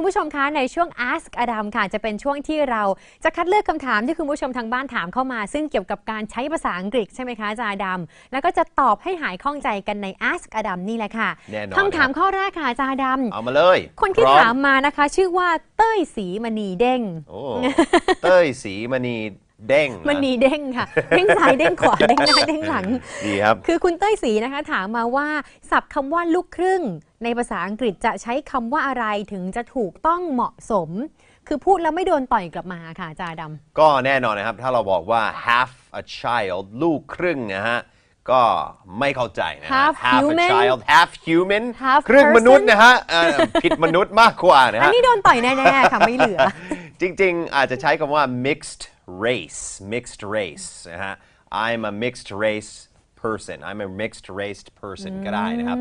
คุณผู้ชมคะในช่วง Ask Adam ค่ะจะเป็นช่วงที่เราจะคัดเลือกคำถามที่คุณผู้ชมทางบ้านถามเข้ามา ซึ่งเกี่ยวกับการใช้ภาษาอังกฤษใช่ไหมคะอาจารย์อดัมแล้วก็จะตอบให้หายข้องใจกันใน Ask Adam นี่แหละค่ะแน่นอนคำถามข้อแรกค่ะอาจารย์อดัมเอามาเลย คนที่พร้อถามมานะคะ ชื่อว่าเต้ยสีมณีเด้งโอ้เต้ยสีมณี เด้งนะมณีเด้งค่ะ เด้งซ้ายเด้งขวาเด้งหน้าเด้งหลัง ดีครับ คือคุณเต้ยสีนะคะ ถามมาว่าศัพท์คำว่าลูกครึ่ง ในภาษาอังกฤษจะใช้คำว่าอะไรถึงจะถูกต้องเหมาะสม คือพูดแล้วไม่โดนต่อยกลับมาค่ะอาจารย์ดำก็แน่นอนนะครับ ถ้าเราบอกว่า half a child ลูกครึ่งนะฮะก็ไม่เข้าใจนะฮะ Half half a human child half human Half ครึ่ง person มนุษย์นะฮะเอ่อผิดมนุษย์มากกว่านะอันฮะนี้โดนต่อยแน่ๆค่ะไม่เหลือ จริงๆ อาจจะใช้คำว่า mixed race mixed race นะฮะ I'm a mixed race person I'm a mixed raced person ก็ได้นะครับ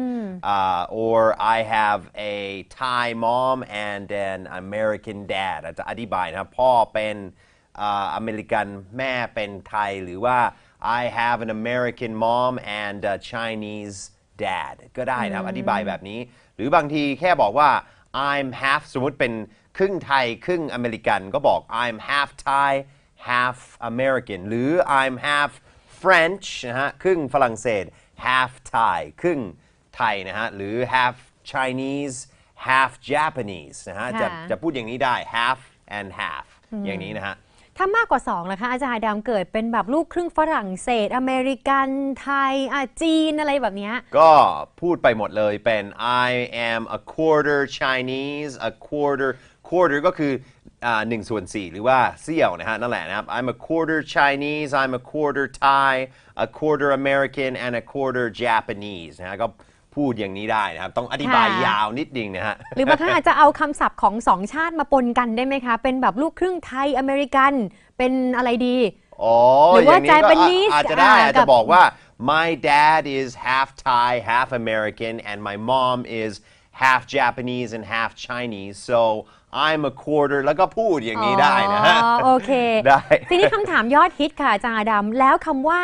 uh, or I have a Thai mom and an American dad อาจจะอธิบายนะครับพ่อเป็นอ่าอเมริกันแม่เป็นไทย หรือว่า I have an American mom and a Chinese dad ก็ได้นะครับ อธิบายแบบนี้ หรือบางทีแค่บอกว่า I'm half สมมติเป็น ครึ่งไทย ครึ่งอเมริกันก็บอก I'm half Thai half American หรือ I'm half French นะฮะ ครึ่งฝรั่งเศส half Thai ครึ่งไทยนะฮะ หรือ half Chinese half Japanese นะฮะ จะค่ะ จะพูดอย่างนี้ได้ half and half อย่างนี้นะฮะ ถ้ามากกว่า2นะคะ อาจารย์ดำเกิดเป็นแบบลูกครึ่งฝรั่งเศส อเมริกันไทยอะจีนอะไรแบบเนี้ย ก็พูดไปหมดเลยเป็น I am a quarter Chinese a quarter quarter ก็คืออ่าหนึ่งส่วนสี่หรือว่าเสี้ยวนะฮะนั่นแหละนะครับ I'm a quarter Chinese I'm a quarter Thai a quarter American and a quarter Japanese นะฮะก็พูดอย่างนี้ได้นะครับ ต้องอธิบายค่ะยาวนิดนึงนะฮะ หรือบางครั้งอาจจะเอาคำศัพท์ของสองชาติมาปนกันได้ไหมคะ เป็นแบบลูกครึ่งไทยอเมริกัน เป็นอะไรดีอ๋อหรือว่าย่งนี้ก็ Japanese อาจจะได้อ่าอาจกัจะบบอกว่า my dad is half Thai half American and my mom is half Japanese and half Chinese so I'm a quarter แล้วก็พูดอย่างนี้ได้นะฮะอ๋อโอเค ได้ ทีนี้คำถามยอดฮิตค่ะอาจารย์อดำแล้วคำว่า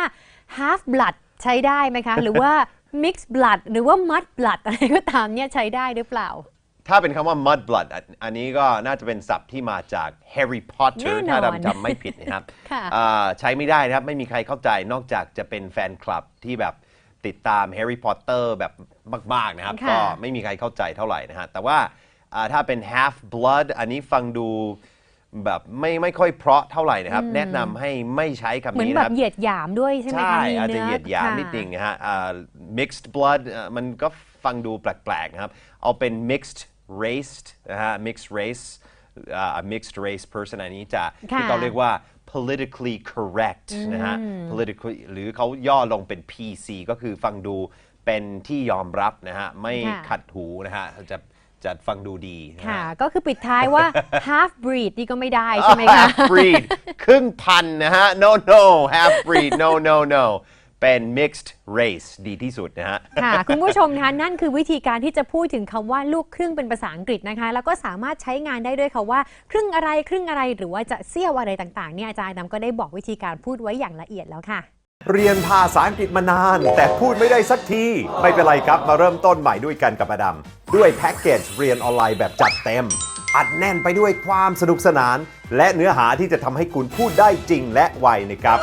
half blood ใช้ได้ไหมคะ หรือว่า mixed blood หรือว่า mud blood อะไรก็ตามเนี่ยใช้ได้หรือเปล่า ถ้าเป็นคำว่า mud blood อันอันนี้ก็น่าจะเป็นศัพท์ที่มาจาก Harry Potter แน่นอนถ้าดำจำไม่ผิดนะครับค่ะอ่าใช้ไม่ได้นะครับ ไม่มีใครเข้าใจนอกจากจะเป็นแฟนคลับที่แบบ ติดตาม Harry Potter แบบมากๆนะครับ ค่ะ ก็ไม่มีใครเข้าใจเท่าไหร่นะฮะ แต่ว่าอ่าถ้าเป็น half blood อันนี้ฟังดูแบบไม่ไม่ค่อยเพราะเท่าไหร่นะครับ แนะนำให้ไม่ใช้คำเหมือนนี้แบนะคบรับ เหยียดหยามด้วยใช่ไหมใช่คะมีอาจจะเนื้อเหยียดหยามค่ะนิดนึงนะฮะอ่า mixed blood อ่ามันก็ฟังดูแปลกๆนะครับ เอาเป็น mixed race นะฮะ mixed race อ่า a mixed race person อันนี้จะค่ะที่เขาเรียกว่า politically correct นะฮะ politically หรือเขาย่อลงเป็น PC ก็คือฟังดูเป็นที่ยอมรับนะฮะ ไม่ค่ะ ขัดหูนะฮะจะจะฟังดูดีนะค่ะฮะก็คือปิดท้ายว่า half breed นี่ก็ไม่ได้ใช่ไหมคะ half breed ครึ่งพันธุ์นะฮะ no no half breed no no no เป็น mixed race ดีที่สุดนะฮะ ค่ะ คุณผู้ชมคะนั่นคือวิธีการที่จะพูดถึงคำว่าลูกครึ่งเป็นภาษาอังกฤษนะคะ แล้วก็สามารถใช้งานได้ด้วยค่ะว่า ครึ่งอะไรครึ่งอะไรหรือว่าจะเสี้ยวอะไรต่างๆเนี่ยอาจารย์นำก็ได้บอกวิธีการพูดไว้อย่างละเอียดแล้วค่ะ เรียนภาษาอังกฤษมานาน แต่พูดไม่ได้สักที ไม่เป็นไรครับมาเริ่มต้นใหม่ด้วยกันกับอดัมด้วยแพ็กเกจเรียนออนไลน์แบบจัดเต็ม อัดแน่นไปด้วยความสนุกสนาน และเนื้อหาที่จะทำให้คุณพูดได้จริงและไวนะครับ